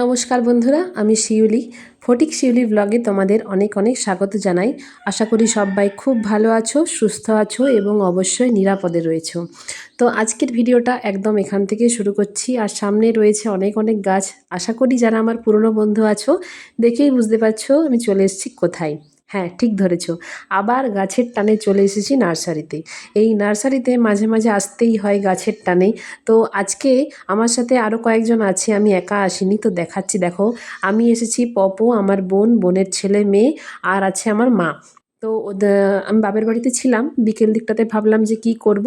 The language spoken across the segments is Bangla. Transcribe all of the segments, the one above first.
নমস্কার বন্ধুরা, আমি শিউলি। ফটিক শিউলি ব্লগে তোমাদের অনেক অনেক স্বাগত জানাই। আশা করি সবাই খুব ভালো আছো, সুস্থ আছো এবং অবশ্যই নিরাপদে রয়েছো। তো আজকের ভিডিওটা একদম এখান থেকে শুরু করছি। আর সামনে রয়েছে অনেক অনেক গাছ। আশা করি যারা আমার পুরনো বন্ধু আছো, দেখেই বুঝতে পারছ আমি চলে এসেছি কোথায়। হ্যাঁ ঠিক ধরেছ। আবার গাছের টানে চলে এসেছি নার্সারিতে। এই নার্সারিতে মাঝে মাঝে আসতেই হয় গাছের টানে। তো আজকে আমার সাথে আরও কয়েকজন আছে, আমি একা আসিনি, তো দেখাচ্ছি। দেখো, আমি এসেছি পপো, আমার বোন, বোনের ছেলে, মেয়ে, আর আছে আমার মা। তো আমি বাপের বাড়িতে ছিলাম, বিকেল দিকটাতে ভাবলাম যে কি করব।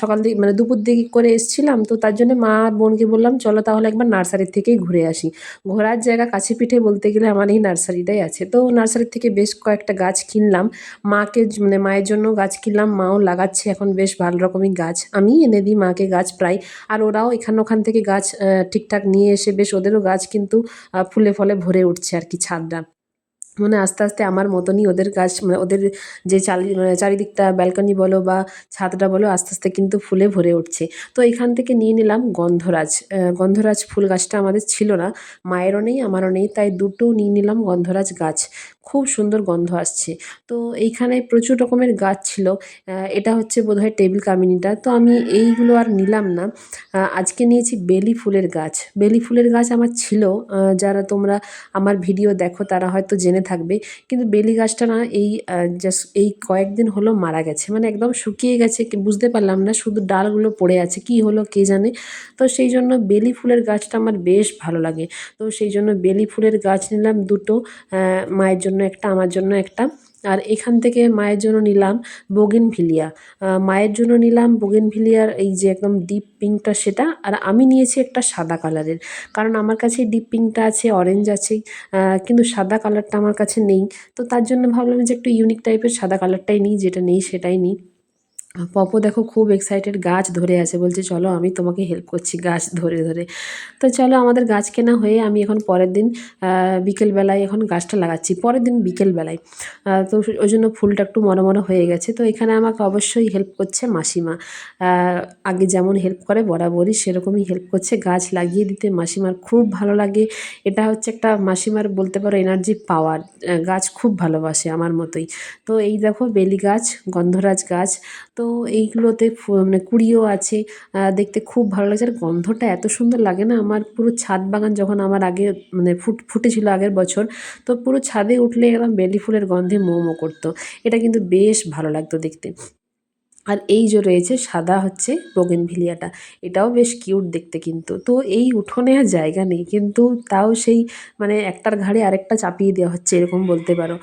সকাল দিক মানে দুপুর দিকে করে এসছিলাম, তো তার জন্য মা আর বোনকে বললাম, চলো তাহলে একবার নার্সারির থেকেই ঘুরে আসি। ঘোরার জায়গা কাছে পিঠে বলতে গেলে আমার এই নার্সারিটাই আছে। তো নার্সারির থেকে বেশ কয়েকটা গাছ কিনলাম। মাকে মানে মায়ের জন্য গাছ কিনলাম, মাও লাগাচ্ছে এখন বেশ ভালো রকমই গাছ। আমি এনে দিই মাকে গাছ প্রায়, আর ওরাও এখান ওখান থেকে গাছ ঠিকঠাক নিয়ে এসে বেশ ওদেরও গাছ কিন্তু ফুলে ফলে ভরে উঠছে আর কি ছাদটা। মানে আস্তে আস্তে আমার মতনই ওদের গাছ মানে ওদের যে চালি মানে চারিদিকটা ব্যালকনি বলো বা ছাদটা বলো আস্তে আস্তে কিন্তু ফুলে ভরে উঠছে। তো এখান থেকে নিয়ে নিলাম গন্ধরাজ। গন্ধরাজ ফুল গাছটা আমাদের ছিল না, মায়েরও নেই, আমারও নেই, তাই দুটো নিয়ে নিলাম গন্ধরাজ গাছ। খুব সুন্দর গন্ধ আসছে। তো এইখানে প্রচুর রকমের গাছ ছিল। এটা হচ্ছে বোধহয় টেবিল কামিনিটা। তো আমি এইগুলো আর নিলাম না। আজকে নিয়েছি বেলি ফুলের গাছ। বেলি ফুলের গাছ আমার ছিল। যারা তোমরা আমার ভিডিও দেখো তারা হয়তো জেনে থাকবে। কিন্তু বেলি গাছটা না এই জাস্ট এই কয়েকদিন হলো মারা গেছে। মানে একদম শুকিয়ে গেছে। বুঝতে পারলাম না। শুধু ডালগুলো পড়ে আছে। কি হলো কে জানে? তো সেই জন্য বেলি ফুলের গাছটা আমার বেশ ভালো লাগে। তো সেই জন্য বেলি ফুলের গাছ নিলাম দুটো। মায়ের জন্য একটা, আমার জন্য একটা। আর এখান থেকে মায়ের জন্য নিলাম বগেন ভিলিয়া মায়ের জন্য নিলাম বগেন ভিলিয়ার এই যে একদম ডিপ পিঙ্কটা সেটা। আর আমি নিয়েছি একটা সাদা কালারের কারণ আমার কাছে ডিপ পিঙ্কটা আছে অরেঞ্জ আছে কিন্তু সাদা কালারটা আমার কাছে নেই। তো তার জন্য ভাবলাম যে একটু ইউনিক টাইপের সাদা কালারটাই নিই, যেটা নেই সেটাই নিই। পপো দেখো খুব এক্সাইটেড গাছ ধরে আছে, বলছে চলো আমি তোমাকে হেল্প করছি গাছ ধরে ধরে। তো চলো আমাদের গাছ কেনা হয়ে আমি এখন পরের দিন বিকেলবেলায় এখন গাছটা লাগাচ্ছি, পরের দিন বিকেলবেলায়। তো ওই জন্য ফুলটা একটু মনে মনে হয়ে গেছে। তো এখানে আমাকে অবশ্যই হেল্প করছে মাসিমা। আগে যেমন হেল্প করে বরাবরই সেরকমই হেল্প করছে, গাছ লাগিয়ে দিতে মাসিমার খুব ভালো লাগে। এটা হচ্ছে একটা মাসিমার বলতে পারো এনার্জি পাওয়ার গাছ খুব ভালোবাসে আমার মতোই। তো এই দেখো বেলি গাছ, গন্ধরাজ গাছ। তো এইগুলোতে মানে কুড়িও আছে দেখতে খুব ভালো লাগছে। আর গন্ধটা এত সুন্দর লাগে না, আমার পুরো ছাদ বাগান যখন আমার আগে মানে ফুট, ফুটেছিল আগের বছর, তো পুরো ছাদে উঠলে একদম বেলি ফুলের গন্ধে মোমো করতো। এটা কিন্তু বেশ ভালো লাগতো দেখতে। আর এই যে রয়েছে সাদা হচ্ছে ভিলিয়াটা, এটাও বেশ কিউট দেখতে কিন্তু। তো এই উঠোনে আর জায়গা নেই, কিন্তু তাও সেই মানে একটার ঘাড়ে আরেকটা চাপিয়ে দেওয়া হচ্ছে এরকম বলতে পারো।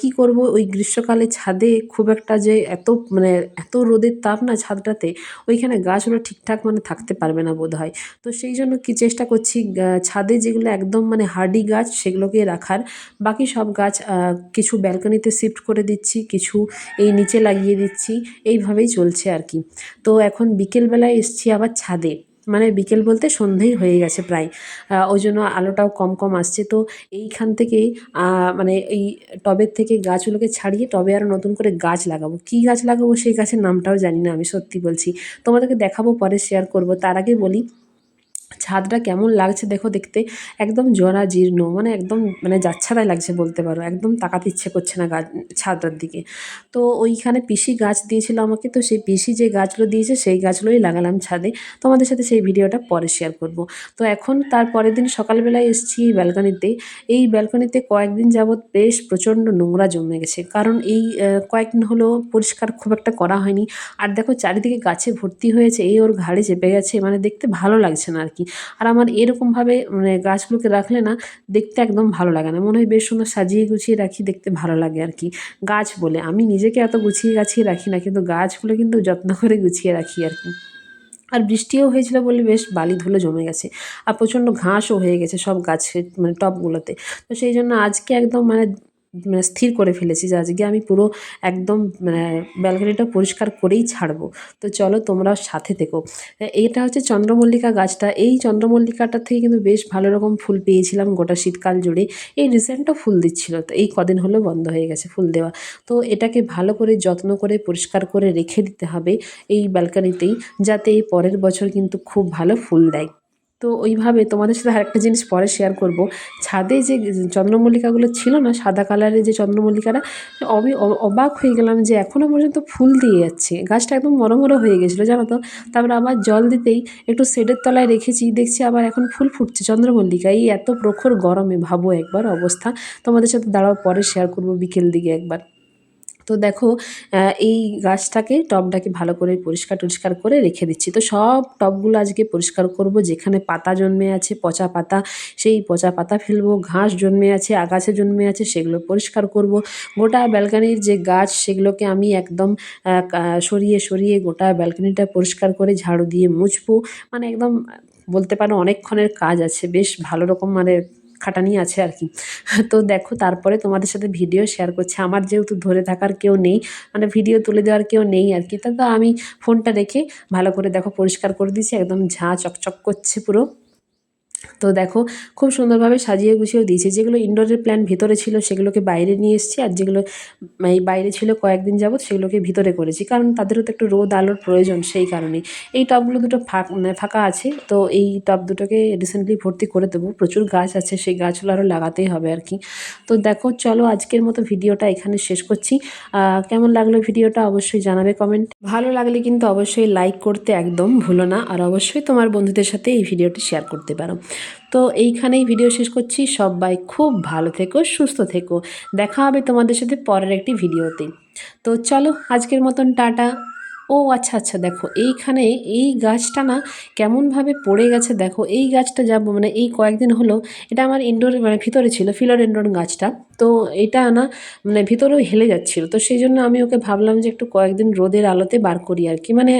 কি করব? ওই গ্রীষ্মকালে ছাদে খুব একটা যে এত মানে এত রোদের তাপ না ছাদটাতে, ওইখানে গাছগুলো ঠিকঠাক মানে থাকতে পারবে না বোধ হয় তো সেই জন্য কি চেষ্টা করছি ছাদে যেগুলো একদম মানে হার্ডি গাছ সেগুলোকে রাখার। বাকি সব গাছ কিছু ব্যালকনিতে শিফট করে দিচ্ছি, কিছু এই নিচে লাগিয়ে দিচ্ছি। এইভাবেই চলছে আর কি। তো এখন বিকেলবেলায় এসছি আবার ছাদে। মানে বিকেল বলতে সন্ধেই হয়ে গেছে প্রায়। ওই জন্য আলোটাও কম কম আসছে। তো এইখান থেকেই মানে এই টবের থেকে গাছগুলোকে ছাড়িয়ে টবে আরও নতুন করে গাছ লাগাবো। কী গাছ লাগাবো সেই গাছের নামটাও জানি না আমি সত্যি বলছি। তোমাদেরকে দেখাবো, পরে শেয়ার করব। তার আগে বলি ছাদটা কেমন লাগছে দেখো দেখতে। একদম জরা জীর্ণ মানে একদম মানে যাচ্ছাড়াই লাগছে বলতে পারো। একদম তাকাতে ইচ্ছে করছে না গাছ ছাদটার দিকে। তো ওইখানে পিসি গাছ দিয়েছিল আমাকে, তো সেই পিসি যে গাছগুলো দিয়েছে সেই গাছগুলোই লাগালাম ছাদে। তোমাদের সাথে সেই ভিডিওটা পরে শেয়ার করব। তো এখন তার পরের দিন সকালবেলায় এসেছি এই ব্যালকনিতে এই ব্যালকনিতে কয়েকদিন যাবৎ বেশ প্রচণ্ড নোংরা জমে গেছে। কারণ এই কয়েকদিন হলো পরিষ্কার খুব একটা করা হয়নি। আর দেখো চারিদিকে গাছে ভর্তি হয়েছে, এই ওর ঘাড়ে চেপে গেছে মানে দেখতে ভালো লাগছে না আর কি। আর আমার এরকমভাবে মানে গাছগুলোকে রাখলে না দেখতে একদম ভালো লাগে না। মনে হয় বেশ সুন্দর সাজিয়ে গুছিয়ে রাখি, দেখতে ভালো লাগে আর কি। গাছ বলে, আমি নিজেকে এত গুছিয়ে গাছিয়ে রাখি না, কিন্তু গাছগুলো কিন্তু যত্ন করে গুছিয়ে রাখি আর কি। আর বৃষ্টিও হয়েছিল বলে বেশ বালি ধুলো জমে গেছে আর প্রচণ্ড ঘাসও হয়ে গেছে সব গাছের মানে টবগুলোতে। তো সেই জন্য আজকে একদম মানে মানে স্থির করে ফেলেছি যে আজকে আমি পুরো একদম মানে ব্যালকনিটা পরিষ্কার করেই ছাড়বো। তো চলো তোমরাও সাথে থেকো। এটা হচ্ছে চন্দ্রমল্লিকা গাছটা। এই চন্দ্রমল্লিকাটা থেকে কিন্তু বেশ ভালো রকম ফুল পেয়েছিলাম গোটা শীতকাল জুড়ে। এই রিসেন্টও ফুল দিচ্ছিল। তো এই কদিন হলো বন্ধ হয়ে গেছে ফুল দেওয়া। তো এটাকে ভালো করে যত্ন করে পরিষ্কার করে রেখে দিতে হবে এই ব্যালকনিতেই। যাতে এই পরের বছর কিন্তু খুব ভালো ফুল দেয়। তো ওইভাবে তোমাদের সাথে আরেকটা জিনিস পরে শেয়ার করব। ছাদে যে চন্দ্রমল্লিকাগুলো ছিল না, সাদা কালারের যে চন্দ্রমল্লিকাটা অবি অবাক হয়ে গেলাম যে এখনও পর্যন্ত ফুল দিয়ে যাচ্ছে। গাছটা একদম মরমরো হয়ে গেছিল, জানো তো? তারপরে আবার জল দিতেই একটু শেডের তলায় রেখেছি, দেখছি আবার এখন ফুল ফুটছে চন্দ্রমল্লিকা। এই এত প্রখর গরমে, ভাবো একবার অবস্থা। তোমাদের সাথে দাঁড়াও, পরে শেয়ার করব বিকেল দিকে একবার। তো দেখো এই গাছটাকে, টবটাকে ভালো করে পরিষ্কার টরিষ্কার করে রেখে দিচ্ছি। তো সব টবগুলো আজকে পরিষ্কার করব। যেখানে পাতা জন্মে আছে, পচা পাতা, সেই পচা পাতা ফেলব। ঘাস জন্মে আছে, আগাছা জন্মে আছে, সেগুলো পরিষ্কার করব। গোটা ব্যালকানির যে গাছ, সেগুলোকে আমি একদম সরিয়ে সরিয়ে গোটা ব্যালকানিটা পরিষ্কার করে ঝাড়ু দিয়ে মুছবো। মানে একদম, বলতে পারো অনেকক্ষণের কাজ আছে। বেশ ভালো রকম মানে খাটানি আছে আর কি। তো দেখো, তারপরে তোমাদের সাথে ভিডিও শেয়ার করছে। আমার যেহেতু ধরে থাকার কেউ নেই মানে ভিডিও তুলে দেওয়ার কেউ নেই আর কি। তা তো আমি ফোনটা রেখে ভালো করে দেখো, পরিষ্কার করে দিয়েছি। একদম ঝাঁ চকচক করছে পুরো। তো দেখো, খুব সুন্দরভাবে সাজিয়ে গুছিয়েও দিয়েছি। যেগুলো ইনডোরের প্ল্যান ভেতরে ছিল, সেগুলোকে বাইরে নিয়ে এসেছি আর যেগুলো এই বাইরে ছিল কয়েকদিন যাবৎ, সেগুলোকে ভিতরে করেছি। কারণ তাদেরও তো একটু রোদ, আলোর প্রয়োজন সেই কারণেই। এই টবগুলো দুটো মানে ফাঁকা আছে, তো এই টব দুটোকে রিসেন্টলি ভর্তি করে দেবো। প্রচুর গাছ আছে, সেই গাছগুলো আরও লাগাতেই হবে আর কি। তো দেখো, চলো আজকের মতো ভিডিওটা এখানে শেষ করছি। কেমন লাগল ভিডিওটা অবশ্যই জানাবে কমেন্ট ভালো লাগলে কিন্তু অবশ্যই লাইক করতে একদম ভুলো না। আর অবশ্যই তোমার বন্ধুদের সাথে এই ভিডিওটি শেয়ার করতে পারো। তো এইখানেই ভিডিও শেষ করছি। সবাই খুব ভালো থেকো, সুস্থ থেকো। দেখা হবে তোমাদের সাথে পরের একটি ভিডিওতে তো চলো, আজকের মতন টাটা। ও আচ্ছা আচ্ছা দেখো, এইখানে এই গাছটা না কেমনভাবে পড়ে গেছে, দেখো, এই গাছটা যাব মানে এই কয়েকদিন হলো, এটা আমার ইনডোর মানে ভিতরে ছিল ফিলোডেন্ড্রন গাছটা। তো এটা না মানে ভিতরেও হেলে যাচ্ছিল। তো সেই জন্য আমি ওকে ভাবলাম যে একটু কয়েকদিন রোদের আলোতে বার করি আর কি। মানে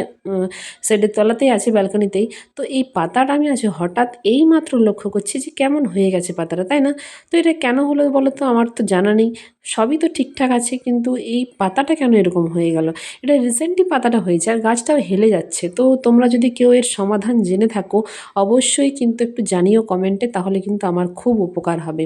সেডের তলাতেই আছে ব্যালকনিতেই তো এই পাতাটা আমি আছে হঠাৎ এই মাত্র লক্ষ্য করছি যে কেমন হয়ে গেছে পাতাটা, তাই না? তো এটা কেন হলো বলো তো আমার তো জানা নেই। সবই তো ঠিকঠাক আছে, কিন্তু এই পাতাটা কেন এরকম হয়ে গেল? এটা রিসেন্টলি পাতাটা হয়েছে আর গাছটাও হেলে যাচ্ছে। তো তোমরা যদি কেউ এর সমাধান জেনে থাকো, অবশ্যই কিন্তু একটু জানিও কমেন্টে, তাহলে কিন্তু আমার খুব উপকার হবে।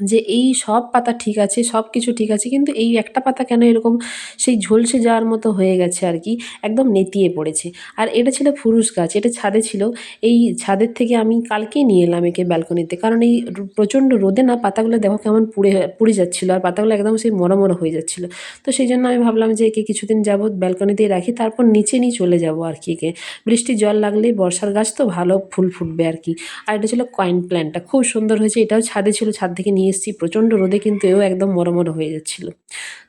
যে এই সব পাতা ঠিক আছে, সব কিছু ঠিক আছে, কিন্তু এই একটা পাতা কেন এরকম সেই ঝলসে যাওয়ার মতো হয়ে গেছে আর কি, একদম নেতিয়ে পড়েছে। আর এটা ছিল ফুরুস গাছ, এটা ছাদে ছিল, এই ছাদের থেকে আমি কালকেই নিয়ে এলাম একে ব্যালকনিতে, কারণ এই প্রচণ্ড রোদে না পাতাগুলো দেখো কেমন পুড়ে পুড়ে যাচ্ছিল, আর পাতাগুলো একদম সেই মরো মরো হয়ে যাচ্ছিল। তো সেই জন্য আমি ভাবলাম যে একে কিছুদিন যাবৎ ব্যালকনিতেই রাখি, তারপর নিচে নিয়ে চলে যাব আর কি একে। বৃষ্টির জল লাগলেই বর্ষার গাছ তো ভালো ফুল ফুটবে আর কি। আর এটা ছিল কয়েন প্ল্যান্টটা, খুব সুন্দর হয়েছে, এটাও ছাদে ছিল, ছাদ থেকে নিয়ে এসেছি, প্রচণ্ড রোদে কিন্তু এও একদম মরমর হয়ে যাচ্ছিল।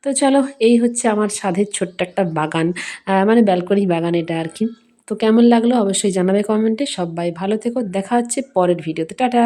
তো চলো, এই হচ্ছে আমার সাধের ছোট্ট একটা বাগান মানে ব্যালকনি বাগান এটা আর কি। তো কেমন লাগল অবশ্যই জানাবে কমেন্টে। সবাই ভালো থেকো, দেখা হচ্ছে পরের ভিডিওতে। টাটা!